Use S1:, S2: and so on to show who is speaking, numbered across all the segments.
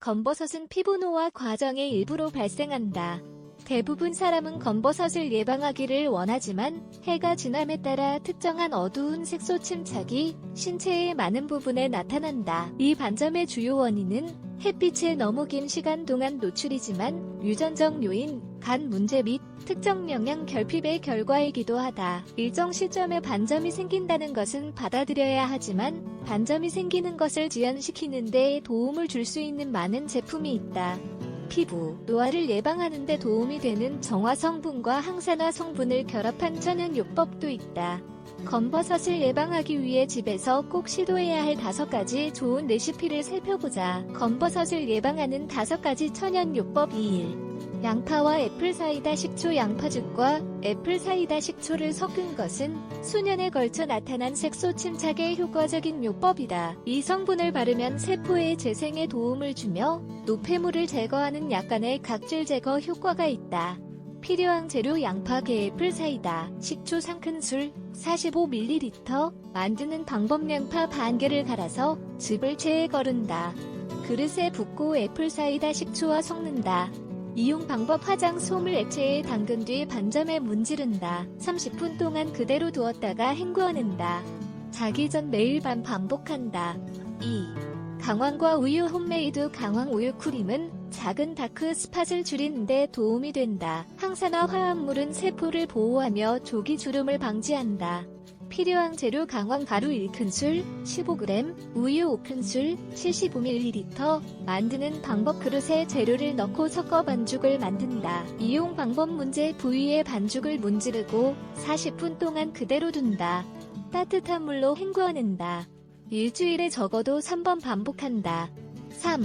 S1: 검버섯은 피부 노화 과정의 일부로 발생한다. 대부분 사람은 검버섯을 예방하기를 원하지만 해가 지남에 따라 특정한 어두운 색소 침착이 신체의 많은 부분에 나타난다. 이 반점의 주요 원인은 햇빛에 너무 긴 시간 동안 노출이지만 유전적 요인, 간 문제 및 특정 영양 결핍의 결과이기도 하다. 일정 시점에 반점이 생긴다는 것은 받아들여야 하지만 반점이 생기는 것을 지연시키는 데 도움을 줄 수 있는 많은 제품이 있다. 피부 노화를 예방하는 데 도움이 되는 정화 성분과 항산화 성분을 결합한 천연 요법도 있다. 검버섯을 예방하기 위해 집에서 꼭 시도해야 할 다섯 가지 좋은 레시피를 살펴보자. 검버섯을 예방하는 다섯 가지 천연 요법 2일. 양파와 애플 사이다 식초 양파즙과 애플 사이다 식초를 섞은 것은 수년에 걸쳐 나타난 색소 침착에 효과적인 요법이다. 이 성분을 바르면 세포의 재생에 도움을 주며 노폐물을 제거하는 약간의 각질 제거 효과가 있다. 필요한 재료 양파 개애플 사이다 식초 3큰술 45ml 만드는 방법 양파 반 개를 갈아서 즙을 체에 거른다. 그릇에 붓고 애플 사이다 식초와 섞는다. 이용 방법 화장 솜을 액체에 담근 뒤 반점에 문지른다. 30분 동안 그대로 두었다가 헹구어낸다. 자기 전 매일 밤 반복한다. 2. 강황과 우유 홈메이드 강황 우유 크림은 작은 다크 스팟을 줄이는데 도움이 된다. 항산화 화합물은 세포를 보호하며 조기 주름을 방지한다. 필요한 재료 강황 가루 1큰술, 15g, 우유 5큰술, 75ml, 만드는 방법 그릇에 재료를 넣고 섞어 반죽을 만든다. 이용 방법 문제 부위에 반죽을 문지르고 40분 동안 그대로 둔다. 따뜻한 물로 헹구어낸다. 일주일에 적어도 3번 반복한다. 3.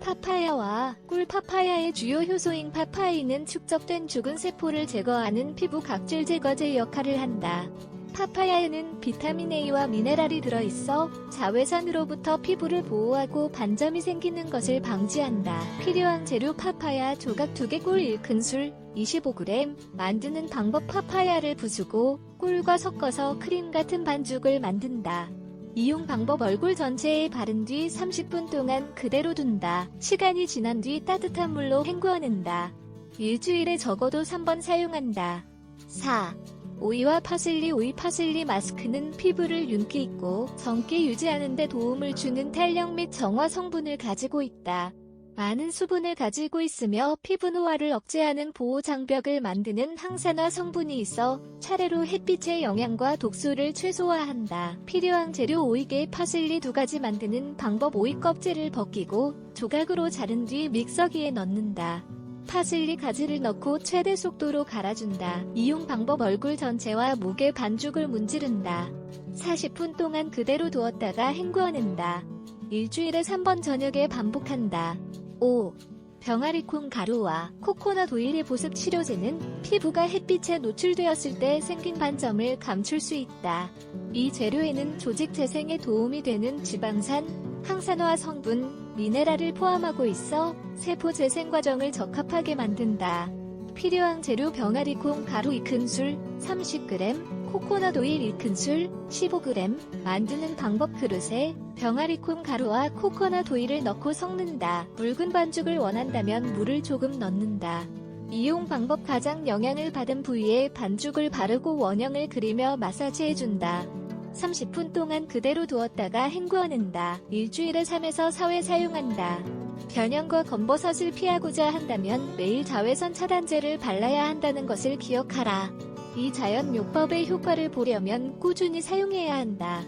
S1: 파파야와 꿀 파파야의 주요 효소인 파파이는 축적된 죽은 세포를 제거하는 피부 각질 제거제 역할을 한다. 파파야에는 비타민 A와 미네랄이 들어있어 자외선으로부터 피부를 보호하고 반점이 생기는 것을 방지한다. 필요한 재료 파파야 조각 2개 꿀 1큰술 25g 만드는 방법 파파야를 부수고 꿀과 섞어서 크림 같은 반죽을 만든다. 이용 방법 얼굴 전체에 바른 뒤 30분 동안 그대로 둔다. 시간이 지난 뒤 따뜻한 물로 헹구어낸다. 일주일에 적어도 3번 사용한다. 4. 오이와 파슬리 오이 파슬리 마스크는 피부를 윤기 있고 정기 유지하는 데 도움을 주는 탄력 및 정화 성분을 가지고 있다. 많은 수분을 가지고 있으며 피부 노화를 억제하는 보호 장벽을 만드는 항산화 성분이 있어 차례로 햇빛의 영향과 독소를 최소화한다. 필요한 재료 오이개 파슬리 두 가지 만드는 방법 오이 껍질을 벗기고 조각으로 자른 뒤 믹서기에 넣는다. 파슬리 가지를 넣고 최대 속도로 갈아준다. 이용 방법 얼굴 전체와 목에 반죽을 문지른다. 40분 동안 그대로 두었다가 헹구어낸다. 일주일에 3번 저녁에 반복한다. 5. 병아리콩 가루와 코코넛 오일의 보습 치료제는 피부가 햇빛에 노출되었을 때 생긴 반점을 감출 수 있다. 이 재료에는 조직 재생에 도움이 되는 지방산, 항산화 성분, 미네랄을 포함하고 있어 세포 재생 과정을 적합하게 만든다. 필요한 재료 병아리 콩 가루 2큰술, 30g, 코코넛 오일 1큰술, 15g, 만드는 방법 그릇에 병아리 콩 가루와 코코넛 오일을 넣고 섞는다. 묽은 반죽을 원한다면 물을 조금 넣는다. 이용 방법 가장 영향을 받은 부위에 반죽을 바르고 원형을 그리며 마사지해준다. 30분 동안 그대로 두었다가 헹구어낸다. 일주일에 3에서 4회 사용한다. 변형과 검버섯을 피하고자 한다면 매일 자외선 차단제를 발라야 한다는 것을 기억하라. 이 자연 요법의 효과를 보려면 꾸준히 사용해야 한다.